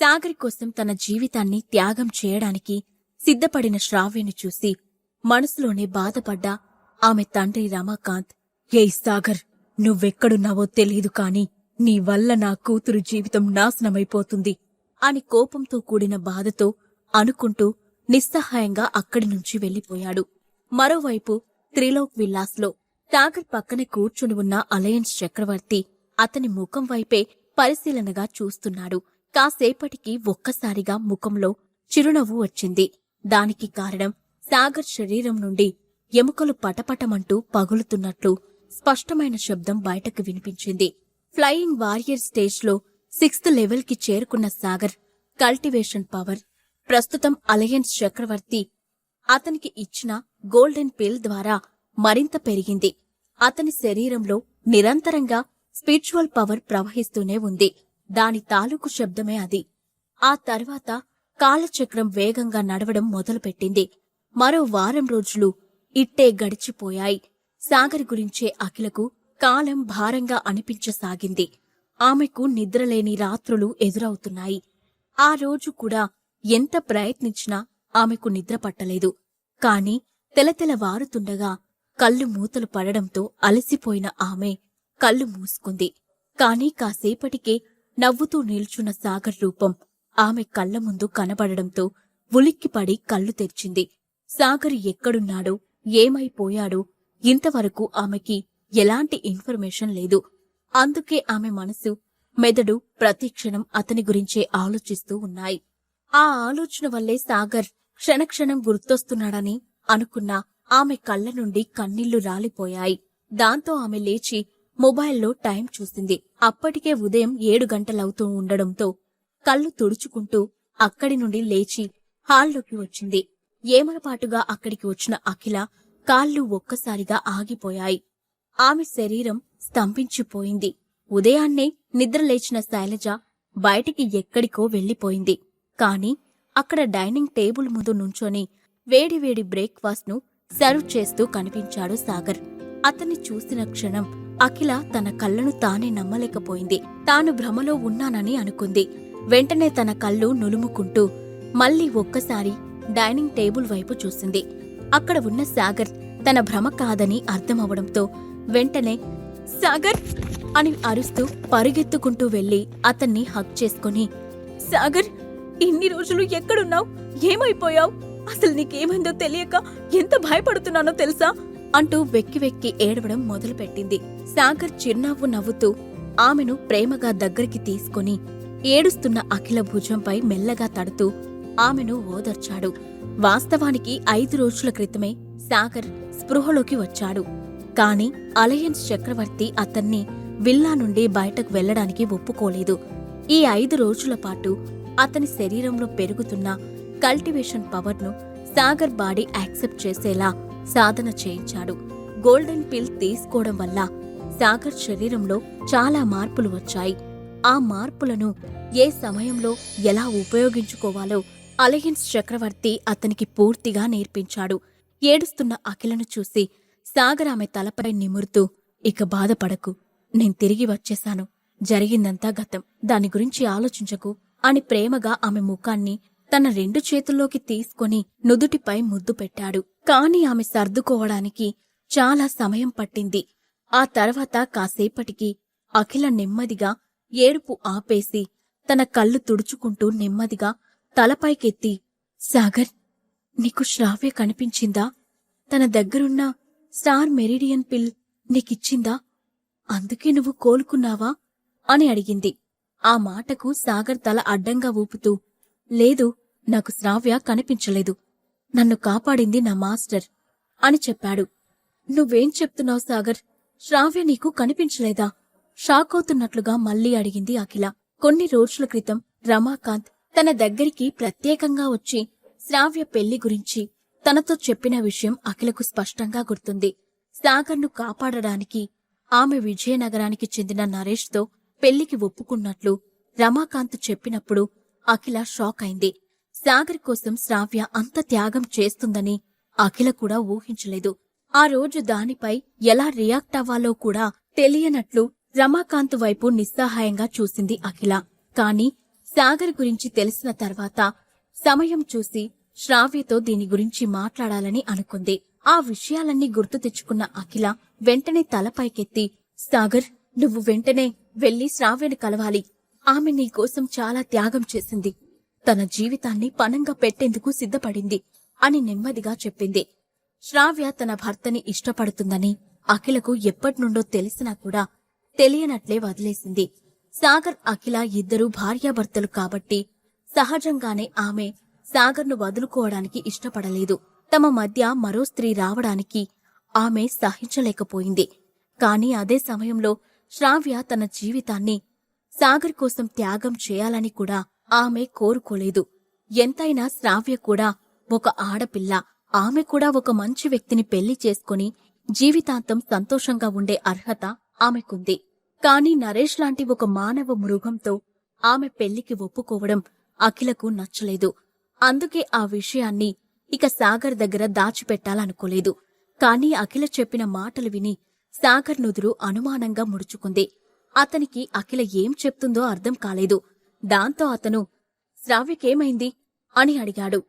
సాగర్ కోసం తన జీవితాన్ని త్యాగం చేయడానికి సిద్ధపడిన శ్రావ్యని చూసి మనసులోనే బాధపడ్డా ఆమె తండ్రి రమాకాంత్ ఏయ్ సాగర్ నువ్వెక్కడున్నావో తెలీదు కాని నీ వల్ల నా కూతురు జీవితం నాశనమైపోతుంది అని కోపంతో కూడిన బాధతో అనుకుంటూ నిస్సహాయంగా అక్కడి నుంచి వెళ్ళిపోయాడు మరోవైపు త్రిలోక్ విల్లాస్లో సాగర్ పక్కనే కూర్చుని ఉన్న అలయన్స్ చక్రవర్తి అతని ముఖం వైపే పరిశీలనగా చూస్తున్నాడు. కాసేపటికి ఒక్కసారిగా ముఖంలో చిరునవ్వు వచ్చింది. దానికి కారణం సాగర్ శరీరం నుండి ఎముకలు పటపటమంటూ పగులుతున్నట్లు స్పష్టమైన శబ్దం బయటకు వినిపించింది. ఫ్లయింగ్ వారియర్ స్టేజ్లో సిక్స్త్ లెవెల్కి చేరుకున్న సాగర్ కల్టివేషన్ పవర్ ప్రస్తుతం అలయన్స్ చక్రవర్తి అతనికి ఇచ్చిన గోల్డెన్ పిల్ ద్వారా మరింత పెరిగింది. అతని శరీరంలో నిరంతరంగా స్పిరిచువల్ పవర్ ప్రవహిస్తూనే ఉంది. దాని తాలూకు శబ్దమే అది. ఆ తర్వాత కాలచక్రం వేగంగా నడవడం మొదలుపెట్టింది. మరో వారం రోజులు ఇట్టే గడిచిపోయాయి. సాగర్ గురించే అఖిలకు కాలం భారంగా అనిపించసాగింది. ఆమెకు నిద్రలేని రాత్రులు ఎదురవుతున్నాయి. ఆ రోజు కూడా ఎంత ప్రయత్నించినా ఆమెకు నిద్ర పట్టలేదు. కాని తెలతెలవారుతుండగా కళ్ళు మూతలు పడడంతో అలసిపోయిన ఆమె కళ్ళు మూసుకుంది. కాని కాసేపటికే నవ్వుతూ నిల్చున్న సాగర్ రూపం ఆమె కళ్ళ ముందు కనబడడంతో ఉలిక్కిపడి కళ్ళు తెరిచింది. సాగర్ ఎక్కడున్నాడో? ఏమైపోయాడో? ఇంతవరకు ఆమెకి ఎలాంటి ఇన్ఫర్మేషన్ లేదు. అందుకే ఆమె మనసు మెదడు ప్రతిక్షణం అతని గురించే ఆలోచిస్తూ ఉన్నాయి. ఆ ఆలోచన వల్లే సాగర్ క్షణక్షణం గుర్తొస్తున్నాడని అనుకున్న ఆమె కళ్ళ నుండి కన్నీళ్ళు రాలిపోయాయి. దాంతో ఆమె లేచి మొబైల్లో టైం చూసింది. అప్పటికే ఉదయం ఏడు గంటలవుతూ ఉండడంతో కళ్ళు తుడుచుకుంటూ అక్కడి నుండి లేచి హాల్లోకి వచ్చింది. ఏమలపాటుగా అక్కడికి వచ్చిన అఖిల కాళ్ళు ఒక్కసారిగా ఆగిపోయాయి. ఆమె శరీరం స్తంభించిపోయింది. ఉదయాన్నే నిద్రలేచిన శైలజ బయటికి ఎక్కడికో వెళ్ళిపోయింది కాని అక్కడ డైనింగ్ టేబుల్ ముందు నుంచొని వేడివేడి బ్రేక్ఫాస్ట్ను సర్వ్ చేస్తూ కనిపించాడు సాగర్. అతన్ని చూసిన క్షణం అఖిల తన కళ్ళను తానే నమ్మలేకపోయింది. తాను భ్రమలో ఉన్నానని అనుకుంది. వెంటనే తన కళ్ళు నులుముకుంటూ మళ్ళీ ఒక్కసారి డైనింగ్ టేబుల్ వైపు చూసింది. అక్కడ ఉన్న సాగర్ తన భ్రమ కాదని అర్థమవడంతో వెంటనే సాగర్! అని అరుస్తూ పరుగెత్తుకుంటూ వెళ్ళి అతన్ని హక్ చేసుకుని సాగర్ ఇన్ని రోజులు ఎక్కడున్నావు? ఏమైపోయావు? అసలు నీకేమైందో తెలియక ఎంత భయపడుతున్నానో తెలుసా? అంటూ వెక్కి వెక్కి ఏడవడం మొదలుపెట్టింది. సాగర్ చిరునవ్వు నవ్వుతూ ఆమెను ప్రేమగా దగ్గరికి తీసుకొని ఏడుస్తున్న అఖిల భుజంపై మెల్లగా తడుతూ ఆమెను ఓదర్చాడు. వాస్తవానికి ఐదు రోజుల క్రితమే సాగర్ స్పృహలోకి వచ్చాడు. కాని అలయన్స్ చక్రవర్తి అతన్ని విల్లా నుండి బయటకు వెళ్ళడానికి ఒప్పుకోలేదు. ఈ ఐదు రోజుల పాటు అతని శరీరంలో పెరుగుతున్న కల్టివేషన్ పవర్ను సాగర్ బాడీ యాక్సెప్ట్ చేసేలా సాధన చేయించాడు. గోల్డెన్ పిల్ తీసుకోవడం వల్ల సాగర్ శరీరంలో చాలా మార్పులు వచ్చాయి. ఆ మార్పులను ఏ సమయంలో ఎలా ఉపయోగించుకోవాలో అలయన్స్ చక్రవర్తి అతనికి పూర్తిగా నేర్పించాడు. ఏడుస్తున్న అఖిలను చూసి సాగర్ ఆమె తలపై నిమురుతూ ఇక బాధపడకు నేను తిరిగి వచ్చేశాను. జరిగిందంతా గతం. దాని గురించి ఆలోచించకు అని ప్రేమగా ఆమె ముఖాన్ని తన రెండు చేతుల్లోకి తీసుకొని నుదుటిపై ముద్దు పెట్టాడు. కాని ఆమె సర్దుకోవడానికి చాలా సమయం పట్టింది. ఆ తర్వాత కాసేపటికి అఖిల నెమ్మదిగా ఏడుపు ఆపేసి తన కళ్ళు తుడుచుకుంటూ నెమ్మదిగా తలపైకెత్తి సాగర్ నీకు శ్రావ్య కనిపించిందా? తన దగ్గరున్న స్టార్ మెరిడియన్ పిల్ నీకిచ్చిందా? అందుకే నువ్వు కోలుకున్నావా? అని అడిగింది. ఆ మాటకు సాగర్ తల అడ్డంగా ఊపుతూ లేదు నాకు శ్రావ్య కనిపించలేదు. నన్ను కాపాడింది నా మాస్టర్ అని చెప్పాడు. నువ్వేం చెప్తున్నావు సాగర్? శ్రావ్య నీకు కనిపించలేదా? షాకవుతున్నట్లుగా మళ్ళీ అడిగింది అఖిల. కొన్ని రోజుల క్రితం రమాకాంత్ తన దగ్గరికి ప్రత్యేకంగా వచ్చి శ్రావ్య పెళ్ళి గురించి తనతో చెప్పిన విషయం అఖిలకు స్పష్టంగా గుర్తుంది. సాగర్ను కాపాడడానికి ఆమె విజయనగరానికి చెందిన నరేష్తో పెళ్ళికి ఒప్పుకున్నట్లు రమాకాంత్ చెప్పినప్పుడు అఖిల షాక్ అయింది. సాగర్ కోసం శ్రావ్య అంత త్యాగం చేస్తుందని అఖిల కూడా ఊహించలేదు. ఆ రోజు దానిపై ఎలా రియాక్ట్ అవ్వాలో కూడా తెలియనట్లు రమాకాంత్ వైపు నిస్సహాయంగా చూసింది అఖిల. కాని సాగర్ గురించి తెలిసిన తర్వాత సమయం చూసి శ్రావ్యతో దీని గురించి మాట్లాడాలని అనుకుంది. ఆ విషయాలన్నీ గుర్తు తెచ్చుకున్న అఖిల వెంటనే తలపైకెత్తి సాగర్ నువ్వు వెంటనే వెళ్ళి శ్రావ్యని కలవాలి. ఆమె నీకోసం చాలా త్యాగం చేసింది. తన జీవితాన్ని పనంగా పెట్టేందుకు సిద్ధపడింది అని నెమ్మదిగా చెప్పింది. శ్రావ్య తన భర్తని ఇష్టపడుతుందని అఖిలకు ఎప్పటినుండో తెలిసినా కూడా తెలియనట్లే వదిలేసింది. సాగర్ అఖిల ఇద్దరూ భార్యాభర్తలు కాబట్టి సహజంగానే ఆమె సాగర్ను వదులుకోవడానికి ఇష్టపడలేదు. తమ మధ్య మరో స్త్రీ రావడానికి ఆమె సహించలేకపోయింది. కాని అదే సమయంలో శ్రావ్య తన జీవితాన్ని సాగర్ కోసం త్యాగం చేయాలని కూడా ఆమె కోరుకోలేదు. ఎంతైనా శ్రావ్య కూడా ఒక ఆడపిల్ల. ఆమె కూడా ఒక మంచి వ్యక్తిని పెళ్ళి చేసుకుని జీవితాంతం సంతోషంగా ఉండే అర్హత ఆమెకుంది. కాని నరేష్ లాంటి ఒక మానవ మృగంతో ఆమె పెళ్ళికి ఒప్పుకోవడం అఖిలకు నచ్చలేదు. అందుకే ఆ విషయాన్ని ఇక సాగర్ దగ్గర దాచిపెట్టాలనుకోలేదు. కాని అఖిల చెప్పిన మాటలు విని సాగర్ నుదురు అనుమానంగా ముడుచుకుంది. అతనికి అఖిల ఏం చెప్తుందో అర్థం కాలేదు. దాంతో అతను శ్రావ్యకేమైంది? అని అడిగాడు.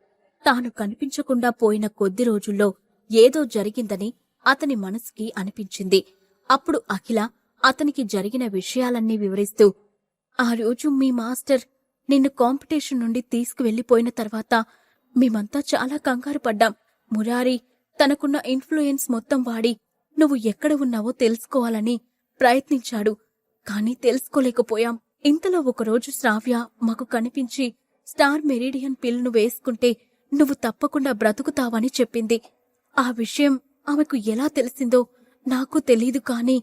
తాను కనిపించకుండా పోయిన కొద్ది రోజుల్లో ఏదో జరిగిందని అతని మనసుకి అనిపించింది. అప్పుడు అఖిల అతనికి జరిగిన విషయాలన్నీ వివరిస్తూ ఆ రోజు మీ మాస్టర్ నిన్ను కాంపిటీషన్ నుండి తీసుకువెళ్ళిపోయిన తర్వాత మేమంతా చాలా కంగారు పడ్డాం. మురారి తనకున్న ఇన్ఫ్లుయెన్స్ మొత్తం వాడి నువ్వు ఎక్కడ ఉన్నావో తెలుసుకోవాలని ప్రయత్నించాడు. కానీ తెలుసుకోలేకపోయాం. ఇంతలో ఒకరోజు శ్రావ్య మాకు కనిపించి స్టార్ మెరీడియన్ పిల్ను వేసుకుంటే నువ్వు తప్పకుండా బ్రతుకుతావని చెప్పింది. ఆ విషయం ఆమెకు ఎలా తెలిసిందో నాకు తెలీదు కాని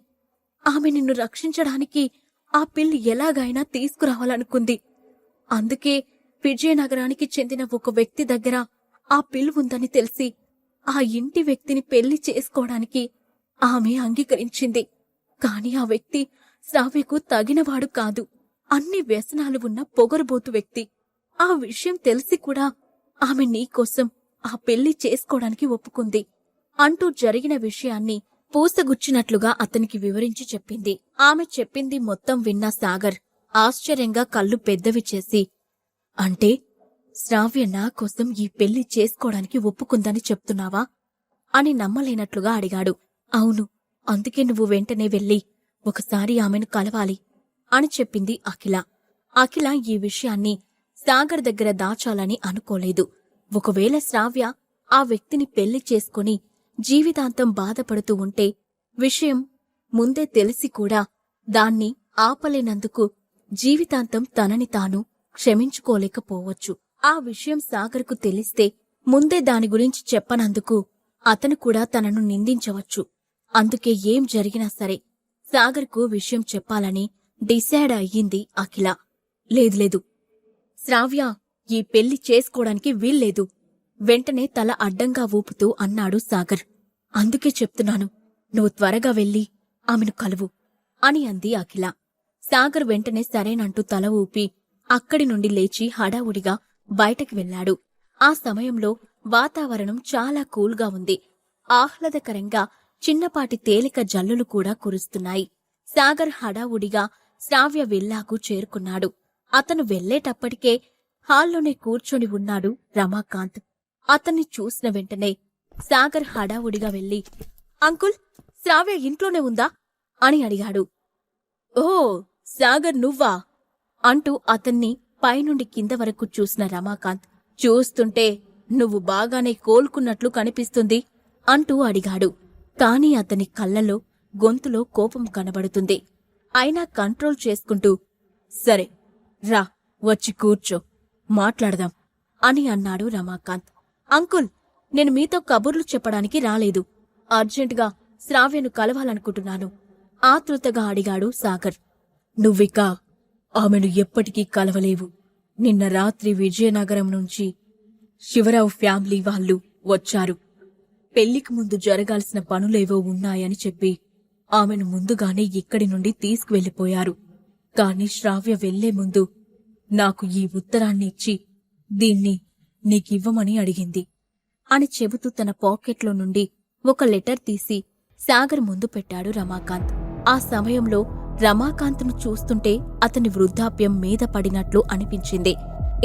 ఆమె నిన్ను రక్షించడానికి ఆ పిల్ ఎలాగైనా తీసుకురావాలనుకుంది. అందుకే విజయనగరానికి చెందిన ఒక వ్యక్తి దగ్గర ఆ పిల్లు ఉందని తెలిసి ఆ ఇంటి వ్యక్తిని పెళ్ళి చేసుకోవడానికి ఆమె అంగీకరించింది. కాని ఆ వ్యక్తి శ్రావ్యకు తగినవాడు కాదు. అన్ని వ్యసనాలు ఉన్న పొగరుబోతు వ్యక్తి. ఆ విషయం తెలిసి కూడా ఆమె నీకోసం ఆ పెళ్ళి చేసుకోవడానికి ఒప్పుకుంది. అంటూ జరిగిన విషయాన్ని పూసగుచ్చినట్లుగా అతనికి వివరించి చెప్పింది. ఆమె చెప్పింది మొత్తం విన్న సాగర్ ఆశ్చర్యంగా కళ్ళు పెద్దవి చేసి అంటే శ్రావ్య నా కోసం ఈ పెళ్ళి చేసుకోవడానికి ఒప్పుకుందని చెప్తున్నావా? అని నమ్మలేనట్లుగా అడిగాడు. అవును అందుకే నువ్వు వెంటనే వెళ్ళి ఒకసారి ఆమెను కలవాలి అని చెప్పింది అఖిల. అఖిల ఈ విషయాన్ని సాగర్ దగ్గర దాచాలని అనుకోలేదు. ఒకవేళ శ్రావ్య ఆ వ్యక్తిని పెళ్ళి చేసుకుని జీవితాంతం బాధపడుతూ ఉంటే విషయం ముందే తెలిసి కూడా దాన్ని ఆపలేనందుకు జీవితాంతం తనని తాను క్షమించుకోలేకపోవచ్చు. ఆ విషయం సాగర్కు తెలిస్తే ముందే దాని గురించి చెప్పనందుకు అతను కూడా తనను నిందించవచ్చు. అందుకే ఏం జరిగినా సరే సాగర్కు విషయం చెప్పాలని డిసైడ్ అయ్యింది అఖిల. లేదు లేదు. శ్రావ్య ఈ పెళ్ళి చేసుకోవడానికి వీల్లేదు. వెంటనే తల అడ్డంగా ఊపుతూ అన్నాడు సాగర్. అందుకే చెప్తున్నాను నువ్వు త్వరగా వెళ్ళి ఆమెను కలువు అని అంది అఖిల. సాగర్ వెంటనే సరేనంటూ తల ఊపి అక్కడి నుండి లేచి హడావుడిగా బయటకు వెళ్ళాడు ఆ సమయంలో వాతావరణం చాలా కూల్గా ఉంది. ఆహ్లాదకరంగా చిన్నపాటి తేలిక జల్లులు కూడా కురుస్తున్నాయి. సాగర్ హడావుడిగా శ్రావ్య విల్లాకు చేరుకున్నాడు. అతను వెళ్ళేటప్పటికే హాల్లోనే కూర్చొని ఉన్నాడు రమాకాంత్. అతన్ని చూసిన వెంటనే సాగర్ హడావుడిగా వెళ్ళి అంకుల్ శ్రావ్య ఇంట్లోనే ఉందా? అని అడిగాడు. ఓ సాగర్ నువ్వా? అంటూ అతన్ని పైనుండి కింద వరకు చూసిన రమాకాంత్ చూస్తుంటే నువ్వు బాగానే కోలుకున్నట్లు కనిపిస్తుంది అంటూ అడిగాడు. కాని అతని కళ్ళలో గొంతులో కోపం కనబడుతుంది. అయినా కంట్రోల్ చేసుకుంటూ సరే రా వచ్చి కూర్చో. మాట్లాడదాం అని అన్నాడు రమాకాంత్. అంకుల్ నేను మీతో కబుర్లు చెప్పడానికి రాలేదు. అర్జెంటుగా శ్రావ్యను కలవాలనుకుంటున్నాను ఆతృతగా అడిగాడు సాగర్. నువ్విక ఆమెను ఎప్పటికీ కలవలేవు. నిన్న రాత్రి విజయనగరం నుంచి శివరావు ఫ్యామిలీ వాళ్ళు వచ్చారు. పెళ్ళికి ముందు జరగాల్సిన పనులేవో ఉన్నాయని చెప్పి ఆమెను ముందుగానే ఇక్కడి నుండి తీసుకువెళ్ళిపోయారు కాని శ్రావ్య వెళ్ళే ముందు నాకు ఈ ఉత్తరాన్ని ఇచ్చి దీన్ని నీకివ్వమని అడిగింది. అని చెబుతూ తన పాకెట్లో నుండి ఒక లెటర్ తీసి సాగర్ ముందు పెట్టాడు రమాకాంత్. ఆ సమయంలో రమాకాంత్ను చూస్తుంటే అతని వృద్ధాప్యం మీద పడినట్లు అనిపించింది.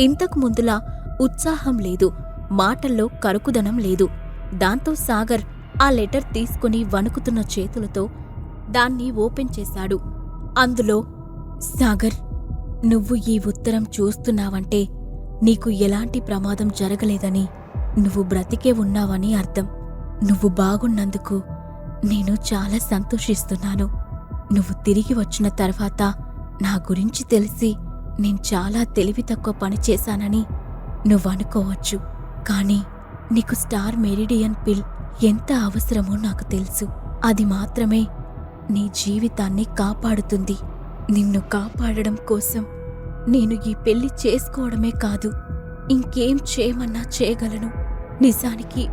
ఇంతకు ముందులా ఉత్సాహం లేదు మాటల్లో కరుకుదనం లేదు. దాంతో సాగర్ ఆ లెటర్ తీసుకుని వణుకుతున్న చేతులతో దాన్ని ఓపెన్ చేశాడు. అందులో సాగర్ నువ్వు ఈ ఉత్తరం చూస్తున్నావంటే నీకు ఎలాంటి ప్రమాదం జరగలేదని నువ్వు బ్రతికే ఉన్నావని అర్థం. నువ్వు బాగున్నందుకు నేను చాలా సంతోషిస్తున్నాను. నువ్వు తిరిగి వచ్చిన తర్వాత నా గురించి తెలిసి నేను చాలా తెలివి తక్కువ పని చేశానని నువ్వు అనుకోవచ్చు. కానీ నీకు స్టార్ మెరిడియన్ పిల్ ఎంత అవసరమో నాకు తెలుసు. అది మాత్రమే నీ జీవితాన్ని కాపాడుతుంది. నిన్ను కాపాడడం కోసం నేను ఈ పెళ్ళి చేసుకోవడమే కాదు ఇంకేం చేయమన్నా చేయగలను. నిజానికి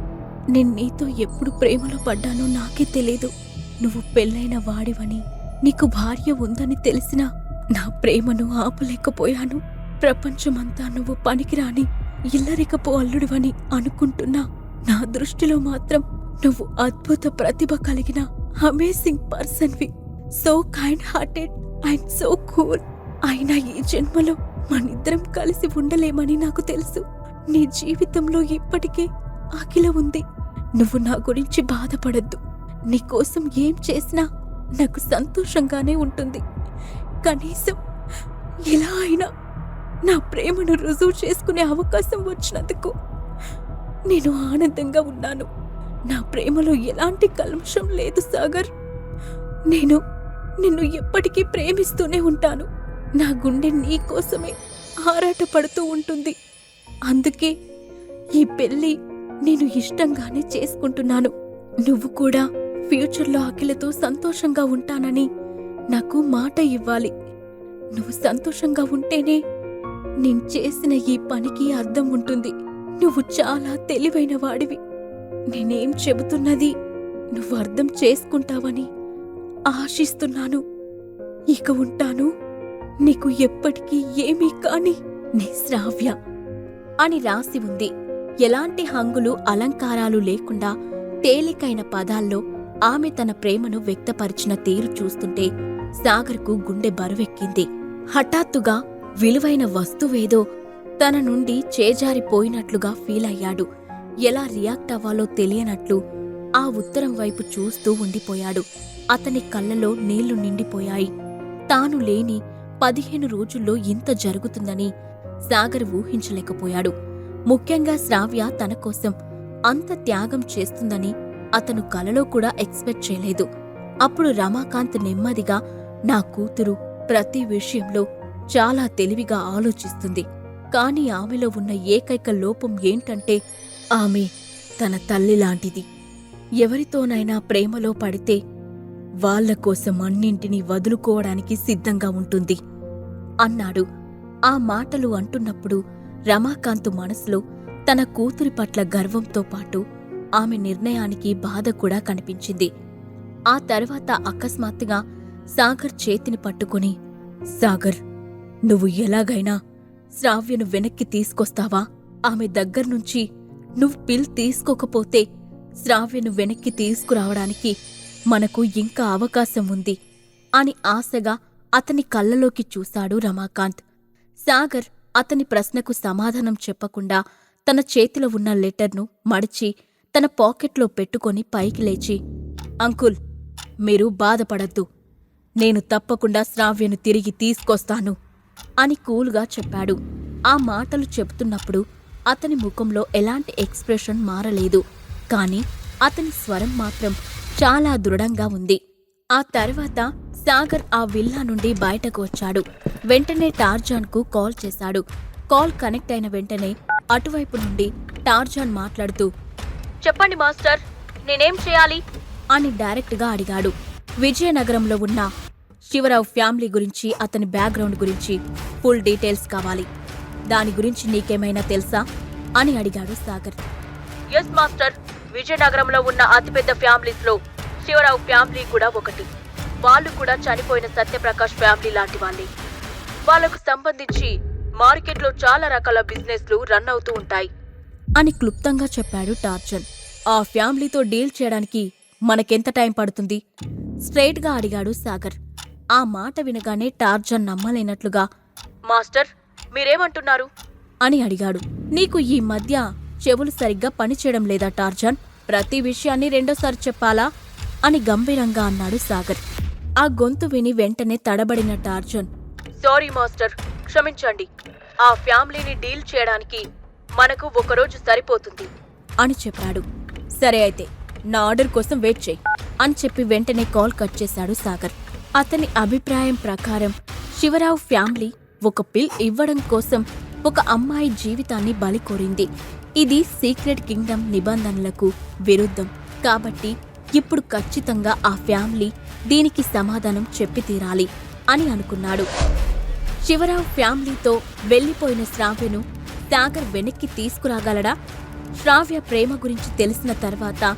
నేను నీతో ఎప్పుడు ప్రేమలో పడ్డానో నాకే తెలీదు. నువ్వు పెళ్ళైన వాడివని నీకు భార్య ఉందని తెలిసినా నా ప్రేమను ఆపలేకపోయాను. ప్రపంచమంతా నువ్వు పనికిరాని ఇల్లరికపు అల్లుడివని అనుకుంటున్నా. నా దృష్టిలో మాత్రం నువ్వు అద్భుత ప్రతిభ కలిగిన amazing పర్సన్వి so kind hearted I'm so cool అయినా ఈ జన్మలో మనిద్దరం కలిసి ఉండలేమని నాకు తెలుసు. నీ జీవితంలో ఇప్పటికే ఆకిల ఉంది. నువ్వు నా గురించి బాధపడద్దు. నీకోసం ఏం చేసినా నాకు సంతోషంగానే ఉంటుంది. కనీసం ఎలా అయినా నా ప్రేమను రుజువు చేసుకునే అవకాశం వచ్చినందుకు నేను ఆనందంగా ఉన్నాను. నా ప్రేమలో ఎలాంటి కల్మషం లేదు సాగర్. నేను నిన్ను ఎప్పటికీ ప్రేమిస్తూనే ఉంటాను. నా గుండె నీ కోసమే ఆరాటపడుతూ ఉంటుంది. అందుకే ఈ పెళ్ళి నేను ఇష్టంగానే చేసుకుంటున్నాను. నువ్వు కూడా ఫ్యూచర్లో అఖిలతో సంతోషంగా ఉంటానని నాకు మాట ఇవ్వాలి. నువ్వు సంతోషంగా ఉంటేనే నేను చేసిన ఈ పనికి అర్థం ఉంటుంది. నువ్వు చాలా తెలివైన వాడివి. నేనేం చెబుతున్నది? నువ్వు అర్థం చేసుకుంటావని ఆశిస్తున్నాను. ఇక ఉంటాను. నీకు ఎప్పటికీ ఏమీ కాని నీ శ్రావ్య అని రాసి ఉంది. ఎలాంటి హంగులు అలంకారాలు లేకుండా తేలికైన పదాల్లో ఆమె తన ప్రేమను వ్యక్తపరిచిన తీరు చూస్తుంటే సాగర్కు గుండె బరువెక్కింది. హఠాత్తుగా విలువైన వస్తువేదో తన నుండి చేజారిపోయినట్లుగా ఫీల్ అయ్యాడు ఎలా రియాక్ట్ అవ్వాలో తెలియనట్లు ఆ ఉత్తరం వైపు చూస్తూ ఉండిపోయాడు. అతని కళ్ళలో నీళ్ళు నిండిపోయాయి. తాను లేని పదిహేను రోజుల్లో ఇంత జరుగుతుందని సాగర్ ఊహించలేకపోయాడు. ముఖ్యంగా శ్రావ్య తన కోసం అంత త్యాగం చేస్తుందని అతను కలలో కూడా ఎక్స్పెక్ట్ చేయలేదు. అప్పుడు రమాకాంత్ నెమ్మదిగా నా కూతురు ప్రతి విషయంలో చాలా తెలివిగా ఆలోచిస్తుంది. కాని ఆమెలో ఉన్న ఏకైక లోపం ఏంటంటే ఆమె తన తల్లి లాంటిది. ఎవరితోనైనా ప్రేమలో పడితే వాళ్ళ కోసం అన్నింటినీ వదులుకోవడానికి సిద్ధంగా ఉంటుంది. అన్నాడు. ఆ మాటలు అంటున్నప్పుడు రమాకాంత్ మనసులో తన కూతురి పట్ల గర్వంతో పాటు ఆమె నిర్ణయానికి బాధ కూడా కనిపించింది. ఆ తర్వాత అకస్మాత్తుగా సాగర్ చేతిని పట్టుకుని సాగర్ నువ్వు ఎలాగైనా శ్రావ్యను వెనక్కి తీసుకొస్తావా? ఆమె దగ్గర్నుంచి నువ్వు పిల్ తీసుకోకపోతే శ్రావ్యను వెనక్కి తీసుకురావడానికి మనకు ఇంకా అవకాశం ఉంది అని ఆశగా అతని కళ్ళలోకి చూశాడు రమాకాంత్. సాగర్ అతని ప్రశ్నకు సమాధానం చెప్పకుండా తన చేతిలో ఉన్న లెటర్ను మడిచి తన పాకెట్లో పెట్టుకొని పైకి లేచి అంకుల్ మీరు బాధపడద్దు. నేను తప్పకుండా శ్రావ్యను తిరిగి తీసుకొస్తాను అని కూల్గా చెప్పాడు. ఆ మాటలు చెప్తున్నప్పుడు అతని ముఖంలో ఎలాంటి ఎక్స్ప్రెషన్ మారలేదు. కాని అతని స్వరం మాత్రం చాలా దృఢంగా ఉంది. ఆ తర్వాత సాగర్ ఆ విల్లా నుండి బయటకు వచ్చాడు. వెంటనే టార్జాన్కు కాల్ చేశాడు. కాల్ కనెక్ట్ అయిన వెంటనే అటువైపు నుండి టార్జాన్ మాట్లాడుతూ చెప్పండి మాస్టర్ నేనేం చేయాలి? అని డైరెక్ట్గా అడిగాడు. విజయనగరంలో ఉన్న శివరావు ఫ్యామిలీ గురించి అతని బ్యాక్గ్రౌండ్ గురించి ఫుల్ డీటెయిల్స్ కావాలి. దాని గురించి నీకేమైనా తెలుసా? అని అడిగాడు సాగర్. Yes master. విజయనగరంలో ఉన్న అతిపెద్ద ఫ్యామిలీస్లో శివరావు ఫ్యామిలీ కూడా ఒకటి. వాళ్ళు కూడా చనిపోయిన సత్యప్రకాష్ ఫ్యామిలీ లాంటి వాళ్ళే. వాళ్ళకు సంబంధించి మార్కెట్లో చాలా రకాల బిజినెస్లు రన్ అవుతూ ఉంటాయి. అని క్లుప్తంగా చెప్పాడు టార్జన్ ఆ ఫ్యామిలీతో డీల్ చేయడానికి మనకెంత టైం పడుతుంది? స్ట్రైట్గా అడిగాడు సాగర్. ఆ మాట వినగానే టార్జన్ నమ్మలేనట్లుగా మాస్టర్ మీరేమంటున్నారు? అని అడిగాడు. నీకు ఈ మధ్య చెవులు సరిగ్గా పనిచేయడం లేదా టార్జన్? ప్రతి విషయాన్ని రెండోసారి చెప్పాలా? అని గంభీరంగా అన్నాడు సాగర్. ఆ గొంతు విని వెంటనే తడబడిన టార్జన్. Sorry master. క్షమించండి. ఆ ఫ్యామిలీని డీల్ చేయడానికి మనకు ఒకరోజు సరిపోతుంది. అని చెప్పాడు. సరే అయితే నా ఆర్డర్ కోసం వెయిట్ చేయి అని చెప్పి వెంటనే కాల్ కట్ చేశాడు సాగర్. అతని అభిప్రాయం ప్రకారం శివరావు ఫ్యామిలీ ఒక పిల్ ఇవ్వడం కోసం ఒక అమ్మాయి జీవితాన్ని బలి కోరింది. ఇది సీక్రెట్ కింగ్డమ్ నిబంధనలకు విరుద్ధం. కాబట్టి ఇప్పుడు ఖచ్చితంగా ఆ ఫ్యామిలీ దీనికి సమాధానం చెప్పి తీరాలి అని అనుకున్నాడు. శివరావు ఫ్యామిలీతో వెళ్ళిపోయిన శ్రావ్యను సాగర్ వెనక్కి తీసుకురాగలడా? శ్రావ్య ప్రేమ గురించి తెలిసిన తర్వాత